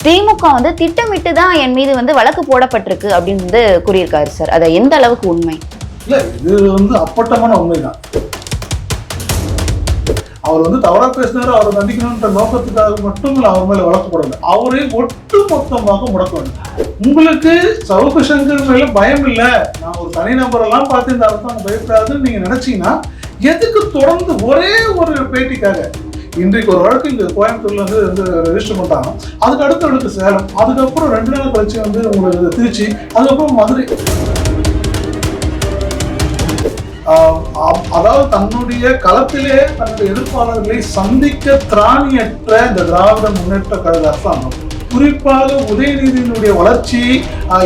திமுக வந்து திட்டமிட்டு தான் என் மீது வந்து வழக்கு போடப்பட்டிருக்கு அப்படின்னு வந்து கூறியிருக்காரு சார். அதை எந்த அளவுக்கு உண்மை? இல்ல இது வந்து அப்பட்டமான உண்மைதான். அவர் வந்து தவறா பேசினாரு அவரை தண்டிக்கணும்ன்ற நோக்கத்துக்காக மட்டும் இல்ல அவர் மேல வழக்கு போடல அவரை ஒட்டு மொத்தமாக முடக்க வேண்டும். உங்களுக்கு சவுக்கு சங்கர் மேல பயம் இல்ல. நான் ஒரு தனிநபர் எல்லாம் பார்த்து இந்த அரசாங்கம் பயப்படாதுன்னு நீங்க நினைச்சீங்கன்னா எதுக்கு தொடர்ந்து ஒரே ஒரு பேட்டிக்காக இன்றைக்கு ஒரு வழக்கு இங்கே கோயம்புத்தூர்ல வந்து வந்து ரெஜிஸ்டர் பண்றாங்க அதுக்கு அடுத்த வழக்கு சேலம். அதுக்கப்புறம் ரெண்டு நாள் கழிச்சு வந்து உங்களுக்கு திருச்சி அதுக்கப்புறம் மதுரை. ஆஹ் அதாவது தன்னுடைய களத்திலே தன்னுடைய எதிர்ப்பாளர்களை சந்திக்க திராணியற்ற இந்த திராவிட முன்னேற்ற கழக அரசாங்கம் குறிப்பாக உதயநிதியினுடைய வளர்ச்சியை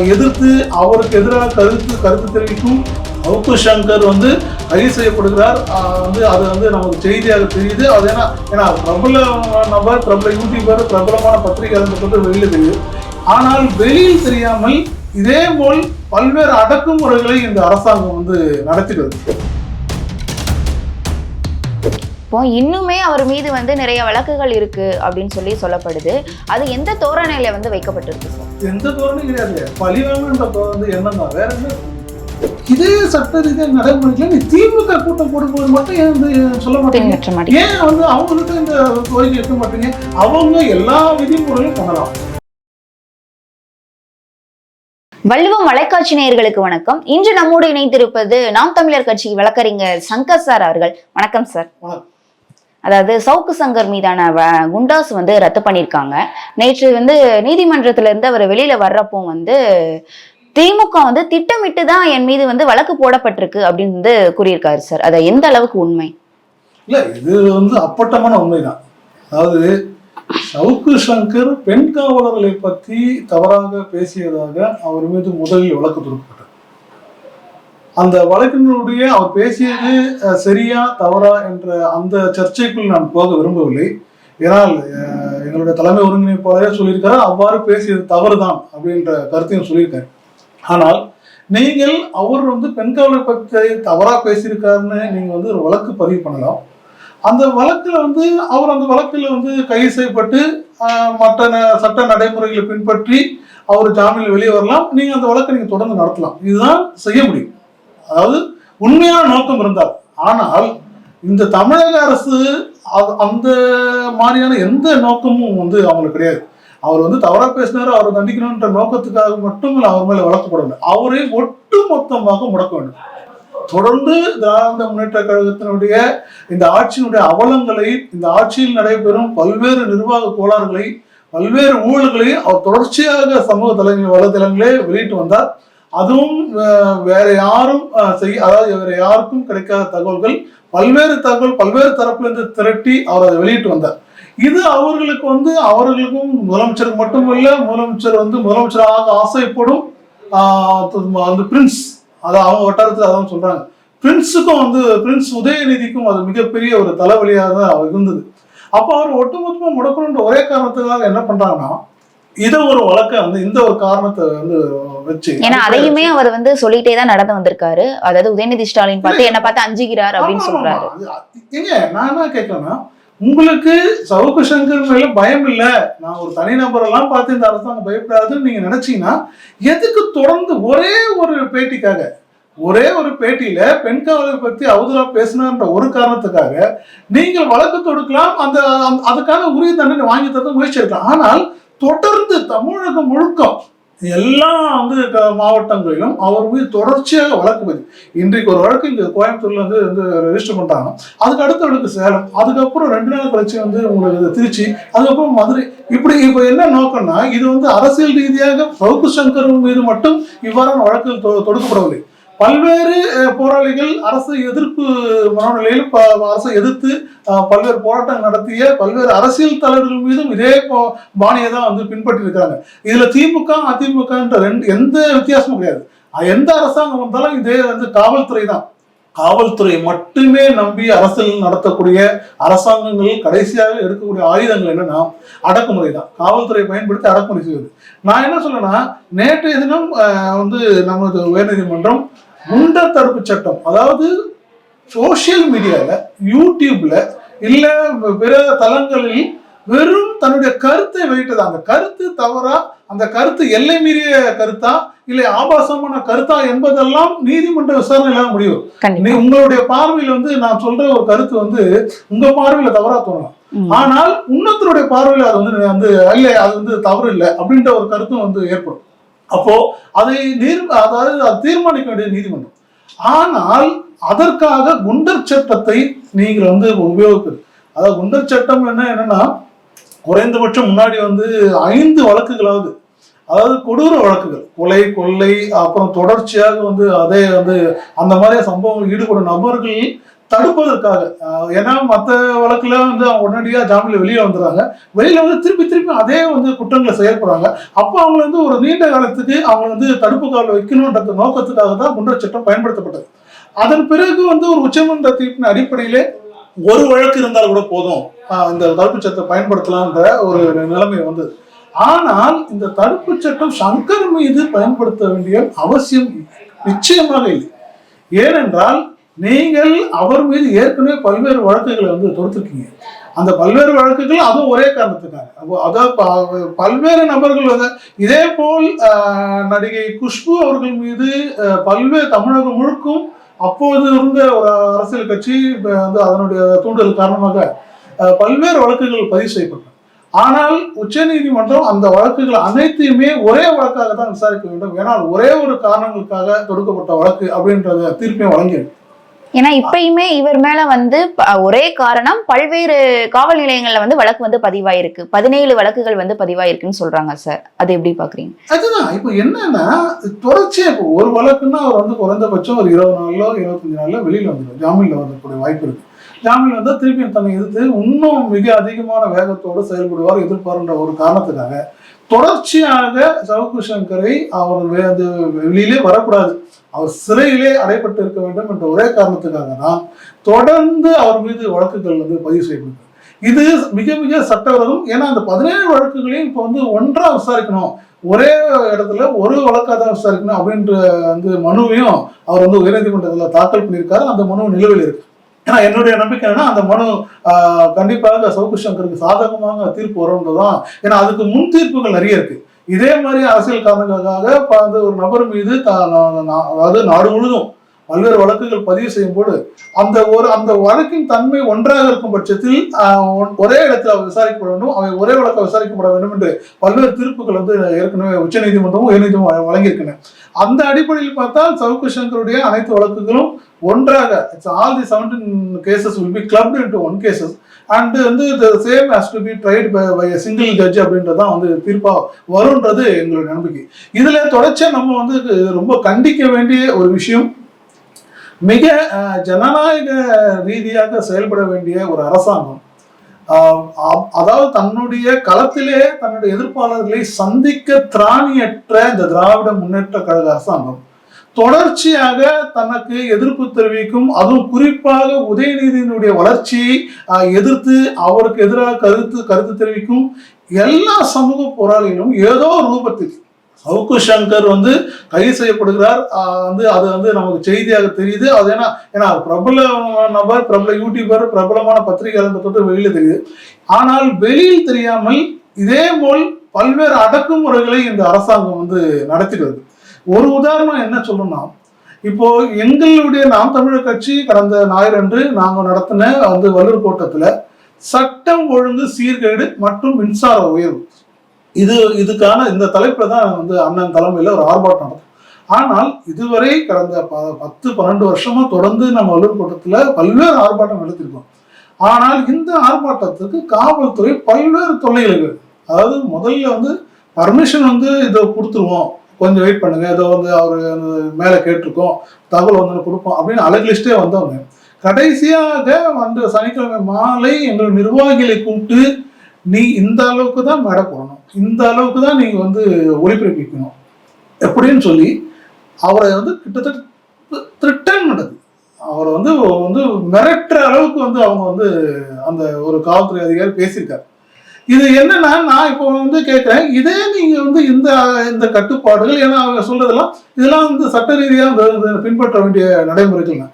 எதிர்த்து அவருக்கு எதிராக கருத்து கருத்து தெரிவிக்கும் சவுக்கு சங்கர் வந்து கைது செய்யப்படுகிறார். வந்து அது வந்து நமக்கு செய்தியாக தெரியுது. அது ஏன்னா ஏன்னா பிரபல நபர் பிரபல யூடியூபர் பிரபலமான பத்திரிகையாளர் வந்து வெளியில தெரியுது ஆனால் வெளியில் தெரியாமல் இதே போல் பல்வேறு அடக்குமுறைகளை இந்த அரசாங்கம் வந்து நடத்துகிறது இப்போ இன்னுமே அவர் மீது வந்து நிறைய வழக்குகள் இருக்கு அப்படின்னு சொல்லி சொல்லப்படுது. அது எந்த தோரணையில வந்து வைக்கப்பட்டிருக்கு சார்? எந்த தோரணையும் கிடையாது. பழிவாங்கன்ற வந்து தான். வேற என்ன? இதே சட்ட ரீதியாக நடைமுறைகள் நீ திமுக கூட்டம் போடும்போது மட்டும் ஏன் வந்து சொல்ல மாட்டீங்க? ஏன் வந்து அவங்ககிட்ட இந்த கோரிக்கை எடுக்க மாட்டீங்க? அவங்க எல்லா விதிமுறையும் பண்ணலாம் வள்ளுவம் வலைக்காட்சி நேயர்களுக்கு வணக்கம். இன்று நம்மோடு இணைந்திருப்பது நாம் தமிழர் கட்சி வழக்கறிஞர் சங்கர் சார் அவர்கள். வணக்கம் சார். அதாவது சவுக்கு சங்கர் மீதான குண்டாஸ் வந்து ரத்து பண்ணியிருக்காங்க. நேற்று வந்து நீதிமன்றத்துல இருந்து அவர் வெளியில வர்றப்போ வந்து திமுக வந்து திட்டமிட்டு தான் என் மீது வந்து வழக்கு போடப்பட்டிருக்கு அப்படின்னு வந்து கூறியிருக்காரு சார். அதை எந்த அளவுக்கு உண்மை? இல்ல இது வந்து அப்பட்டமான உண்மைதான். அதாவது சவுக்கு சங்கர் பெண் காவலர்களை பற்றி தவறாக பேசியதாக அவர் மீது முதலில் வழக்கு தொடுக்கப்பட்டது. அந்த வழக்கினுடைய அவர் பேசியது சரியா தவறா என்ற அந்த சர்ச்சைக்குள் நான் போக விரும்பவில்லை. ஏன்னால் எங்களுடைய தலைமை ஒருங்கிணைப்பாளரே சொல்லியிருக்காரு அவ்வாறு பேசியது தவறுதான் அப்படின்ற கருத்தையும் சொல்லியிருக்காரு. ஆனால் நீங்கள் அவர் வந்து பெண் காவலரை பற்றி தவறாக பேசியிருக்காருன்னு நீங்கள் வந்து ஒரு வழக்கு பதிவு பண்ணலாம். அந்த வழக்கில் வந்து அவர் அந்த வழக்கில் வந்து கைது செய்யப்பட்டு மற்ற ந- சட்ட நடைமுறைகளை பின்பற்றி அவர் ஜாமீனில் வெளியே வரலாம். நீங்கள் அந்த வழக்கை நீங்கள் தொடர்ந்து நடத்தலாம். இதுதான் செய்ய முடியும். அதாவது உண்மையான நோக்கம் இருந்தால். ஆனால் இந்த தமிழக அரசு அது- அந்த மாதிரியான எந்த நோக்கமும் வந்து அவங்களுக்கு கிடையாது. அவர் வந்து தவறா பேசினாரு அவரை தண்டிக்கணும்ன்ற நோக்கத்துக்காக மட்டும் அவர் மேல வழக்கு அவரை ஒட்டு மொத்தமாக முடக்க வேண்டும். தொடர்ந்து திராவிட முன்னேற்ற கழகத்தினுடைய இந்த ஆட்சியினுடைய அவலங்களை இந்த ஆட்சியில் நடைபெறும் பல்வேறு நிர்வாக கோளாறுகளை பல்வேறு ஊழல்களை அவர் தொடர்ச்சியாக சமூக தலைமை வலைதளங்களே வெளியிட்டு வந்தார். அதுவும் வேற யாரும் செய்ய அதாவது வேற யாருக்கும் கிடைக்காத தகவல்கள் பல்வேறு தகவல் பல்வேறு தரப்புல இருந்து திரட்டி அவர் அதை வெளியிட்டு வந்தார். இது அவர்களுக்கு வந்து அவர்களுக்கும் முதலமைச்சருக்கு மட்டுமல்ல முதலமைச்சர் வந்து முதலமைச்சராக ஆசைப்படும் அந்த பிரின்ஸ் அதான் அவங்க வட்டாரத்தில் அதான் சொல்றாங்க. பிரின்ஸுக்கும் வந்து பிரின்ஸ் உதயநிதிக்கும் அது மிகப்பெரிய ஒரு தலைவலியாக தான் இருந்தது. அப்போ அவர் ஒட்டுமொத்தமா முடக்கணுன்ற ஒரே காரணத்துக்காக என்ன பண்றாங்கன்னா இதை ஒரு வழக்க வந்து இந்த ஒரு காரணத்தை வந்து வச்சு ஏன்னா அதையுமே அவர் வந்து சொல்லிட்டே தான் நடந்து வந்திருக்காரு. அதாவது உதயநிதி ஸ்டாலின் பார்த்து என்ன பார்த்து அஞ்சுகிறார் அப்படின்னு சொல்றாரு. ஏங்க நான் என்ன கேட்கறேன்னா உங்களுக்கு சவுக்கு சங்கர் மேல பயம் இல்ல. நான் ஒரு தனி நபரெல்லாம் பார்த்து இந்த அரசாங்கம் பயப்படாதுன்னு நீங்க நினைச்சீங்கன்னா எதுக்கு தொடர்ந்து ஒரே ஒரு பேட்டிக்காக ஒரே ஒரு பேட்டியில பெண் காவலர் பத்தி அவதூறா பேசினான்ற ஒரு காரணத்துக்காக நீங்கள் வழக்கு தொடுக்கலாம் அந்த அதுக்கான உரிய தண்டனை வாங்கி தர முயற்சி இருக்கலாம் ஆனால் தொடர்ந்து தமிழகம் முழுக்கம் எல்லா வந்து க- மாவட்டங்களிலும் அவர் மீது தொடர்ச்சியாக வழக்கு பதிவு. இன்றைக்கு ஒரு வழக்கு இங்கே கோயம்புத்தூர்ல வந்து வந்து ரெஜிஸ்டர் பண்ணிட்டாங்க. அதுக்கு அடுத்த வழக்கு சேலம். அதுக்கப்புறம் ரெண்டு நாள் கழிச்சு வந்து உங்களுக்கு திருச்சி அதுக்கப்புறம் மதுரை. இப்படி இப்போ என்ன நோக்கம்னா இது வந்து அரசியல் ரீதியாக சவுக்கு சங்கர் மீது மட்டும் இவ்வாறான வழக்குகள் தொ- தொடுக்கப்படவில்லை. பல்வேறு போராளிகள் அரசு எதிர்ப்பு மனநிலையில் அரசை எதிர்த்து பல்வேறு போராட்டங்கள் நடத்திய பல்வேறு அரசியல் தலைவர்கள் மீதும் இதே போ- பாணியை தான் வந்து பின்பற்றி இருக்காங்க இதுல திமுக அதிமுகன்ற ரெண்டு எந்த வித்தியாசமும் கிடையாது. எந்த அரசாங்கம் வந்தாலும் இதே வந்து காவல்துறை தான். காவல்துறை மட்டுமே நம்பி அரசியல் நடத்தக்கூடிய அரசாங்கங்கள் கடைசியாக எடுக்கக்கூடிய ஆயுதங்கள் என்னன்னா அடக்குமுறை தான். காவல்துறையை பயன்படுத்தி அடக்குமுறை செய்வது. நான் என்ன சொல்றேன்னா நேற்றைய தினம் வந்து நமது உயர்நீதிமன்றம் குண்டர் தடுப்பு சட்டம் அதாவது சோஷியல் மீடியால யூடியூப்ல இல்ல பிற தளங்களில் வெறும் தன்னுடைய கருத்தை வெளியிட்டது? அந்த கருத்து தவறா? அந்த கருத்து எல்லை மீறிய கருத்தா? இல்லை ஆபாசமான கருத்தா என்பதெல்லாம் நீதிமன்ற விசாரணையில முடியும் உங்களுடைய பார்வையில வந்து நான் சொல்ற ஒரு கருத்து வந்து உங்க பார்வையில தவறா தோணலாம். ஆனால் இன்னொருத்தருடைய பார்வையில அது வந்து வந்து இல்ல அது வந்து தவறு இல்லை அப்படின்ற ஒரு கருத்தும் வந்து ஏற்படும். அப்போ அதை நீர் அதாவது தீர்மானிக்க வேண்டிய நீதிமன்றம். ஆனால் அதற்காக குண்டர் சட்டத்தை நீங்கள் வந்து உபயோகிப்பது. அதாவது குண்டர் சட்டம் என்ன என்னன்னா குறைந்தபட்சம் முன்னாடி வந்து ஐந்து வழக்குகளாவது அதாவது கொடூர வழக்குகள் கொலை கொள்ளை அப்புறம் தொடர்ச்சியாக வந்து அதே வந்து அந்த மாதிரி சம்பவங்கள் ஈடுபடும் நபர்கள் தடுப்பதற்காக. ஏன்னா மற்ற வழக்குல வந்து அவங்க உடனடியாக ஜாமீன்ல வெளியே வந்துடுறாங்க. வெளியில வந்து திருப்பி திருப்பி அதே வந்து குற்றங்களை செயல்படுறாங்க அப்போ அவங்க வந்து ஒரு நீண்ட காலத்துக்கு அவங்க வந்து தடுப்பு கால வைக்கணுன்ற நோக்கத்துக்காக தான் குண்டர் சட்டம் பயன்படுத்தப்பட்டது. அதன் பிறகு வந்து ஒரு உச்சமன்ற தீர்ப்பின் அடிப்படையிலே ஒரு வழக்கு இருந்தால் கூட போதும். இந்த தடுப்பு சட்டத்தை பயன்படுத்தலாம்ன்ற ஒரு நிலைமை வந்தது. ஆனால் இந்த தடுப்பு சட்டம் சங்கர் மீது பயன்படுத்த வேண்டிய அவசியம் நிச்சயமாக இல்லை. ஏனென்றால் நீங்கள் அவர் மீது ஏற்கனவே பல்வேறு வழக்குகளை வந்து தொடுத்திருக்கீங்க. அந்த பல்வேறு வழக்குகள் அதுவும் ஒரே காரணத்துக்காக. அப்போ அதாவது பல்வேறு நபர்கள் வந்து இதே போல் நடிகை குஷ்பு அவர்கள் மீது பல்வேறு தமிழகம் முழுக்கும் அப்போது இருந்த ஒரு அரசியல் கட்சி வந்து அதனுடைய தூண்டல் காரணமாக பல்வேறு வழக்குகள் பதிவு செய்யப்பட்டன. ஆனால் உச்சநீதிமன்றம் அந்த வழக்குகள் அனைத்தையுமே ஒரே வழக்காக தான் விசாரிக்க வேண்டும். ஏனால் ஒரே ஒரு காரணங்களுக்காக தொடுக்கப்பட்ட வழக்கு அப்படின்றத தீர்ப்பையும் வழங்கியிருக்கு. ஏன்னா இப்பயுமே இவர் மேல வந்து ஒரே காரணம் பல்வேறு காவல் நிலையங்கள்ல வந்து வழக்கு வந்து பதிவாயிருக்கு. பதினேழு வழக்குகள் வந்து பதிவாயிருக்குன்னு சொல்றாங்க சார். அது எப்படி பாக்குறீங்க? அதுதான். இப்போ என்னன்னா தொடர்ச்சியா இப்போ ஒரு வழக்குன்னா அவர் வந்து குறைந்தபட்சம் ஒரு இருபது நாளோ இருபத்தஞ்சு நாளோ வெளியில வந்துடும் ஜாமீன்ல வரக்கூடிய வாய்ப்பு இருக்கு. ஜாமீன் வந்தா திருப்பி தன்னை எதிர்த்து இன்னும் மிக அதிகமான வேகத்தோடு செயல்படுவார் எதிர்ப்பாருன்ற ஒரு காரணத்துக்காக. தொடர்ச்சியாக சவுக்கு சங்கரை அவர் அந்த வெளியிலே வரக்கூடாது. அவர் சிறையிலே அடைப்பட்டு இருக்க வேண்டும் என்ற ஒரே காரணத்துக்காக தான் தொடர்ந்து அவர் மீது வழக்குகள் வந்து பதிவு செய்யப்படுது இது மிக மிக சட்டவிரோதம். ஏன்னா அந்த பதினேழு வழக்குகளையும் இப்போ வந்து ஒன்றா விசாரிக்கணும். ஒரே இடத்துல ஒரு வழக்காக தான் விசாரிக்கணும் அப்படின்ற வந்து மனுவையும் அவர் வந்து உயர்நீதிமன்றத்தில் தாக்கல் பண்ணியிருக்காரு. அந்த மனு நிலுவையில் இருக்கு. ஏன்னா என்னுடைய நம்பிக்கை என்னன்னா அந்த மனு கண்டிப்பாக சவுக்கு சங்கருக்கு சாதகமாக தீர்ப்பு வரும்ன்றதான். ஏன்னா அதுக்கு முன் தீர்ப்புகள் நிறைய இருக்கு. இதே மாதிரி அரசியல் காரணங்களுக்காக வந்து ஒரு நபர் மீது அதாவது நாடு முழுதும் பல்வேறு வழக்குகள் பதிவு செய்யும் போது அந்த ஒரு அந்த வழக்கின் தன்மை ஒன்றாக இருக்கும் பட்சத்தில் ஒரே இடத்தில் அவர் விசாரிக்கப்பட வேண்டும் அவை ஒரே வழக்க விசாரிக்கப்பட வேண்டும் என்று பல்வேறு தீர்ப்புகள் வந்து ஏற்கனவே உச்சநீதிமன்றமும் உயர்நீதிமன்றம் வழங்கியிருக்கின்றன. அந்த அடிப்படையில் பார்த்தால் சவுக்கு சங்கருடைய அனைத்து வழக்குகளும் ஒன்றாக it's all the seventeen cases will be clubbed into one cases and வந்து the same has to be tried by single judge அப்படின்றது தான் வந்து தீர்ப்பாக வரும்ன்றது எங்களுடைய நம்பிக்கை. இதில் தொடர்ச்சியாக நம்ம வந்து ரொம்ப கண்டிக்க வேண்டிய ஒரு விஷயம் மிக ஜனநாயக ரீதியாக செயல்பட வேண்டிய ஒரு அரசாங்கம். அதாவது தன்னுடைய களத்திலே தன்னுடைய எதிர்ப்பாளர்களை சந்திக்க திராணியற்ற இந்த திராவிட முன்னேற்ற கழக அரசாங்கம். தொடர்ச்சியாக தனக்கு எதிர்ப்பு தெரிவிக்கும் அதுவும் குறிப்பாக உதயநிதியினுடைய வளர்ச்சியை எதிர்த்து அவருக்கு எதிராக கருத்து கருத்து தெரிவிக்கும் எல்லா சமூக போராளிகளும் ஏதோ ஒரு ரூபத்தில் அவுக்கு சங்கர் வந்து கைது செய்யப்படுகிறார். வந்து அது வந்து நமக்கு செய்தியாக தெரியுது. அது ஏன்னா ஏன்னா பிரபல நபர் பிரபல யூடியூபர் பிரபலமான பத்திரிகையாளர் தொட்டு வெளியில தெரியுது. ஆனால் வெளியில் தெரியாமல் இதே போல் பல்வேறு அடக்குமுறைகளை இந்த அரசாங்கம் வந்து நடத்துகிறது ஒரு உதாரணம் என்ன சொல்லணும்னா இப்போ எங்களுடைய நாம் தமிழர் கட்சி கடந்த ஞாயிறன்று நாங்கள் நடத்தின வந்து வல்லூர் கோட்டத்தில் சட்டம் ஒழுங்கு சீர்கேடு மற்றும் மின்சார உயர்வு. இது இதுக்கான இந்த தலைப்பில் தான் வந்து அண்ணன் தலைமையில் ஒரு ஆர்ப்பாட்டம் நடக்கும். ஆனால் இதுவரை கடந்த ப- பத்து பன்னெண்டு வருஷமாக தொடர்ந்து நம்ம வல்லூர் கூட்டத்தில் பல்வேறு ஆர்ப்பாட்டம் நடத்திருக்கோம். ஆனால் இந்த ஆர்ப்பாட்டத்துக்கு காவல்துறை பல்வேறு தொல்லைகளுக்கு அதாவது முதல்ல வந்து பர்மிஷன் வந்து இதை கொடுத்துருவோம். கொஞ்சம் வெயிட் பண்ணுங்க. இதை வந்து அவர் மேலே கேட்டிருக்கோம். தகவல் வந்து கொடுப்போம் அப்படின்னு அழகிலிஸ்டே வந்தவங்க. கடைசியாக வந்து சனிக்கிழமை மாலை எங்கள் நிர்வாகிகளை கூப்பிட்டு நீ இந்த அளவுக்கு தான் மேடை இந்த அளவுக்கு தான் நீங்கள் வந்து ஒளிபரப்பிக்கணும். எப்படின்னு சொல்லி அவரை வந்து கிட்டத்தட்ட திருட்டன் நடக்குது அவரை வந்து வந்து மிரட்டுற அளவுக்கு வந்து அவங்க வந்து அந்த ஒரு காவல்துறை அதிகாரி பேசியிருக்காரு. இது என்னன்னா நான் இப்போ வந்து கேட்குறேன் இதே நீங்கள் வந்து இந்த இந்த கட்டுப்பாடுகள் ஏன்னா அவங்க சொல்றதெல்லாம் இதெல்லாம் வந்து சட்ட ரீதியாக பின்பற்ற வேண்டிய நடைமுறைகள்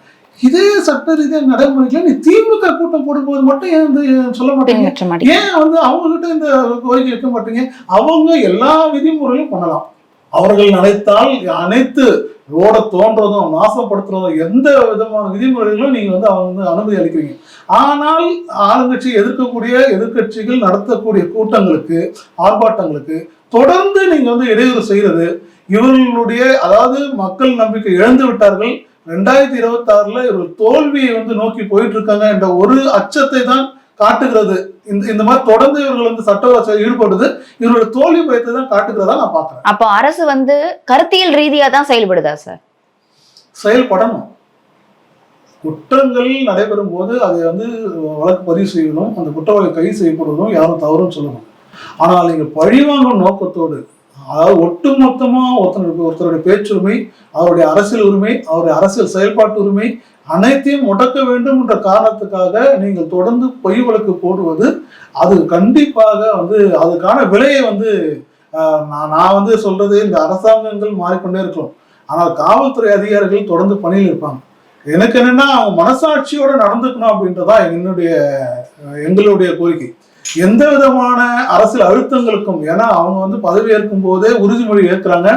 இதே சட்ட ரீதியாக நடைமுறைகளை நீ திமுக கூட்டம் போடும்போது மட்டும் ஏன் வந்து சொல்ல மாட்டீங்க? ஏன் வந்து அவங்க கிட்ட இந்த கோரிக்கை வைக்க மாட்டீங்க? அவங்க எல்லா விதிமுறையும் பண்ணலாம். அவர்கள் நினைத்தால் அனைத்து ரோட தோன்றதும் நாசப்படுத்துறதும் எந்த விதமான விதிமுறைகளும் நீங்க வந்து அவங்க வந்து அனுமதி அளிக்கிறீங்க. ஆனால் ஆளுங்கட்சி எதிர்க்கக்கூடிய எதிர்க்கட்சிகள் நடத்தக்கூடிய கூட்டங்களுக்கு ஆர்ப்பாட்டங்களுக்கு தொடர்ந்து நீங்க வந்து இடையூறு செய்யறது இவர்களுடைய அதாவது மக்கள் நம்பிக்கை இழந்து விட்டார்கள் ரெண்டாயிரத்தி இருபத்தி ஆறுல இவர்கள் தோல்வியை வந்து நோக்கி போயிட்டு இருக்காங்க என்ற ஒரு அச்சத்தை தான் காட்டுகிறது. இந்த இந்த மாதிரி தொடர்ந்து இவர்கள் வந்து சட்ட ஈடுபடுது. இவர்களோட தோல்வி பயத்தை தான் காட்டுகிறதா நான் பார்க்கிறேன். அப்போ அரசு வந்து கருத்தியல் ரீதியா தான் செயல்படுதா சார்? செயல்படணும். குற்றங்கள் நடைபெறும் போது அதை வந்து வழக்கு பதிவு செய்யணும் அந்த குற்றவாளி கைது செய்யப்படுவதும் யாரும் தவறும் சொல்லணும். ஆனால் நீங்க பழிவாங்கும் நோக்கத்தோடு அதாவது ஒட்டுமொத்தமாக ஒருத்தனுக்கு ஒருத்தருடைய பேச்சுரிமை அவருடைய அரசியல் உரிமை அவருடைய அரசியல் செயல்பாட்டு உரிமை அனைத்தையும் முடக்க வேண்டும் என்ற காரணத்துக்காக நீங்கள் தொடர்ந்து பொய் வழக்கு போடுவது அது கண்டிப்பாக வந்து அதுக்கான விலையை வந்து நான் நான் வந்து சொல்றது இந்த அரசாங்கங்கள் மாறிக்கொண்டே இருக்கலாம் ஆனால் காவல்துறை அதிகாரிகள் தொடர்ந்து பணியில் இருப்பாங்க. எனக்கு என்னன்னா அவங்க மனசாட்சியோட நடந்துக்கணும் அப்படின்றதான் என்னுடைய எங்களுடைய கோரிக்கை. எந்த விதமான அரசியல் அழுத்தங்களுக்கும் ஏன்னா அவங்க வந்து பதவி ஏற்கும் போதே உறுதிமொழி ஏற்கிறாங்க.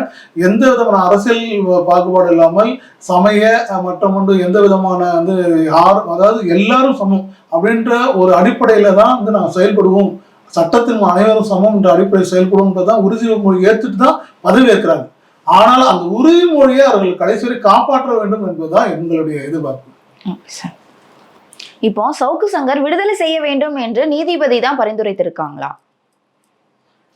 எந்த விதமான அரசியல் பாகுபாடு இல்லாமல் சமய அஹ், மற்றும் வந்து எந்த விதமான வந்து யாரும் அதாவது எல்லாரும் சமம் அப்படின்ற ஒரு அடிப்படையில தான் வந்து நாங்கள் செயல்படுவோம். சட்டத்தின் அனைவரும் சமம் என்ற அடிப்படையில் செயல்படுவோம்ன்றதான் உறுதிமொழி ஏற்றுட்டு தான் பதவி ஏற்கிறாங்க. ஆனால் அந்த உறுதிமொழியை அவர்கள் கடைசி வரை காப்பாற்ற வேண்டும் என்பதுதான் எங்களுடைய எதிர்பார்ப்பு. சார். இப்போ சவுக்கு சங்கர் விடுதலை செய்ய வேண்டும் என்று நீதிபதி தான் பரிந்துரைத்திருக்காங்களா?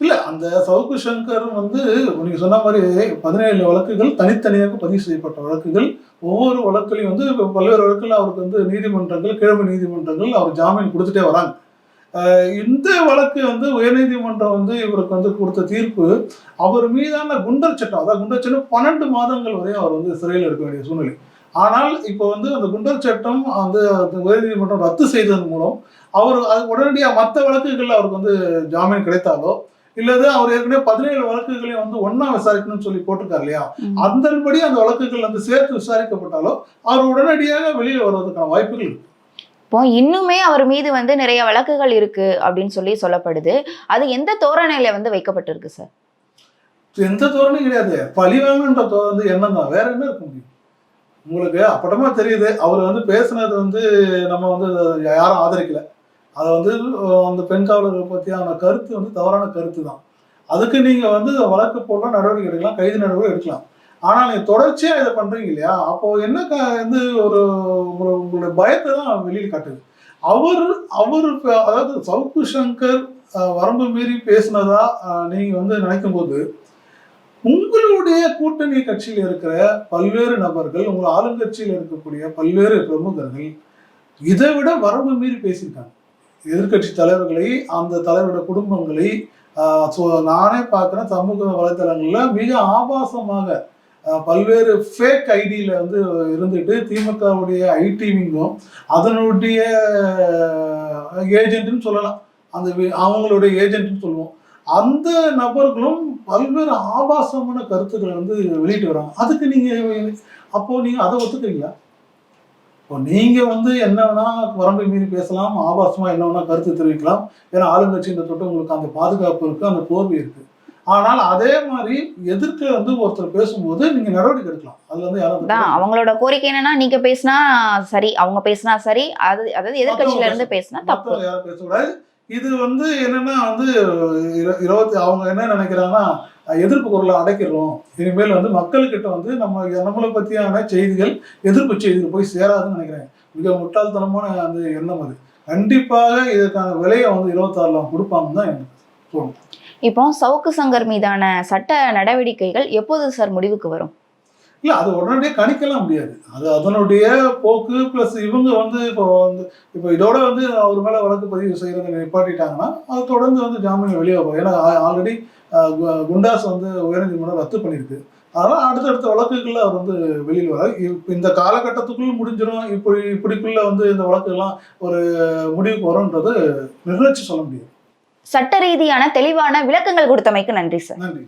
இல்ல அந்த சவுக்கு சங்கர் வந்து நீங்க சொன்ன மாதிரி பதினேழு வழக்குகள் தனித்தனியாக பதிவு செய்யப்பட்ட வழக்குகள். ஒவ்வொரு வழக்குலையும் வந்து பல்வேறு வழக்குகள் அவருக்கு வந்து நீதிமன்றங்கள் கிழமை நீதிமன்றங்கள் அவர் ஜாமீன் கொடுத்துட்டே வராங்க. இந்த வழக்கு வந்து உயர்நீதிமன்றம் வந்து இவருக்கு வந்து கொடுத்த தீர்ப்பு அவர் மீதான குண்டர் சட்டம் அதாவது குண்டர் சட்டம் பன்னெண்டு மாதங்கள் வரை அவர் வந்து சிறையில் இருக்க வேண்டிய சூழ்நிலை. ஆனால் இப்போ வந்து அந்த குண்டர் சட்டம் வந்து அந்த உயர்நீதிமன்றம் ரத்து செய்ததன் மூலம் அவர் அது உடனடியாக மற்ற வழக்குகளில் அவருக்கு வந்து ஜாமீன் கிடைத்தாலோ இல்லது அவர் ஏற்கனவே பதினேழு வழக்குகளையும் வந்து ஒண்ணா விசாரிக்கணும்னு சொல்லி போட்டிருக்காரு இல்லையா. அதன்படி அந்த வழக்குகள் வந்து சேர்த்து விசாரிக்கப்பட்டாலோ அவர் உடனடியாக வெளியே வருவதற்கான வாய்ப்புகள் இருக்கு. இப்போ இன்னுமே அவர் மீது வந்து நிறைய வழக்குகள் இருக்கு அப்படின்னு சொல்லி சொல்லப்படுது. அது எந்த தோரணையில வந்து வைக்கப்பட்டிருக்கு சார்? எந்த தோரணையும் கிடையாது. பழிவாங்கன்ற வந்து எண்ணம் தான். வேற என்ன இருக்க முடியும்? உங்களுக்கு அப்பட்டமா தெரியுது. அவர் வந்து பேசுனது வந்து நம்ம வந்து யாரும் ஆதரிக்கல. அதை வந்து அந்த பெண் காவலர்களை பற்றியான கருத்து வந்து தவறான கருத்து தான். அதுக்கு நீங்கள் வந்து வழக்கு போடலாம் நடவடிக்கை எடுக்கலாம் கைது நடவடிக்கை எடுக்கலாம். ஆனால் நீங்கள் தொடர்ச்சியாக இதை பண்ணுறீங்க இல்லையா? அப்போ என்ன க- வந்து ஒரு உங்களோட உங்களுடைய பயத்தை தான் வெளியில் காட்டுது. அவர் அவர் அதாவது சவுக்கு சங்கர் வரம்பு மீறி பேசினதா நீங்கள் வந்து நினைக்கும் போது உங்களுடைய கூட்டணி கட்சியில் இருக்கிற பல்வேறு நபர்கள் உங்கள் ஆளுங்கட்சியில் இருக்கக்கூடிய பல்வேறு பிரமுகர்கள் இதை விட வரம்பு மீறி பேசியிருக்காங்க. எதிர்க்கட்சி தலைவர்களை அந்த தலைவரோட குடும்பங்களை ஸோ நானே பார்க்குறேன் சமூக வலைத்தளங்களில் மிக ஆபாசமாக பல்வேறு ஃபேக் ஐடியில் வந்து இருந்துட்டு திமுகவுடைய ஐடி விங்கும் அதனுடைய ஏஜென்ட்னு சொல்லலாம். அந்த அவங்களுடைய ஏஜென்ட்னு சொல்லுவோம். அந்த நபர்களும் பல்வேறு ஆபாசமான கருத்துக்களை வந்து வெளியிட்டு வராங்க. அதுக்கு நீங்க அப்போ நீங்க அதை ஒத்துக்கிறீங்களா? இப்போ நீங்க வந்து என்ன வேணா வரம்பை மீறி பேசலாம் ஆபாசமா என்ன வேணா கருத்து தெரிவிக்கலாம். ஏன்னா ஆளுங்கட்சின்ற தொட்டு உங்களுக்கு அந்த பாதுகாப்பு இருக்கு அந்த போர்வை இருக்கு. ஆனால் அதே மாதிரி எதிர்க்க வந்து ஒருத்தர் பேசும்போது நீங்க நடவடிக்கை எடுக்கலாம். அதுல வந்து யாரும் அவங்களோட கோரிக்கை என்னன்னா நீங்க பேசினா சரி அவங்க பேசினா சரி அது அதாவது எதிர்க்கட்சியில இருந்து பேசினா தப்பு. யாரும் பேசக்கூடாது. இது வந்து என்னன்னா வந்து இருபத்தி அவங்க என்ன நினைக்கிறாங்கன்னா எதிர்ப்பு குரலை அடைக்கிறோம். இனிமேல் வந்து மக்கள்கிட்ட வந்து நம்ம நம்மளை பற்றியான செய்திகள் எதிர்ப்பு செய்திகள் போய் சேராதுன்னு நினைக்கிறேன். மிக முட்டாள்தனமான அந்த எண்ணம் அது. கண்டிப்பாக இதற்கான விலையை வந்து இருபத்தாறுல கொடுப்பாங்கன்னு தான் எனக்கு தோணும் இப்போ சவுக்கு சங்கர் மீதான சட்ட நடவடிக்கைகள் எப்போது சார் முடிவுக்கு வரும்? இல்ல அது உடனடியாக கணிக்கலாம் முடியாது. அது அதனுடைய போக்கு ப்ளஸ் இவங்க வந்து இப்போ வந்து இப்போ இதோட வந்து அவர் மேல வழக்கு பதிவு செய்யறதை நிப்பாட்டிட்டாங்கன்னா அது தொடர்ந்து வந்து ஜாமீன் வெளியே வரும். ஏன்னா ஆல்ரெடி குண்டாஸ் வந்து உயர்நீதிமன்றம் ரத்து பண்ணியிருக்கு. அதனால அடுத்தடுத்த வழக்குகள்ல அவர் வந்து வெளியில் வர இப்ப இந்த காலகட்டத்துக்குள்ள முடிஞ்சிடும் இப்படி இப்படிக்குள்ள வந்து இந்த வழக்குகள்லாம் ஒரு முடிவுக்கு வரும்ன்றது நிர்ணயிச்சு சொல்ல முடியாது சட்ட ரீதியான தெளிவான விளக்கங்கள் கொடுத்தமைக்கு நன்றி சார். நன்றி.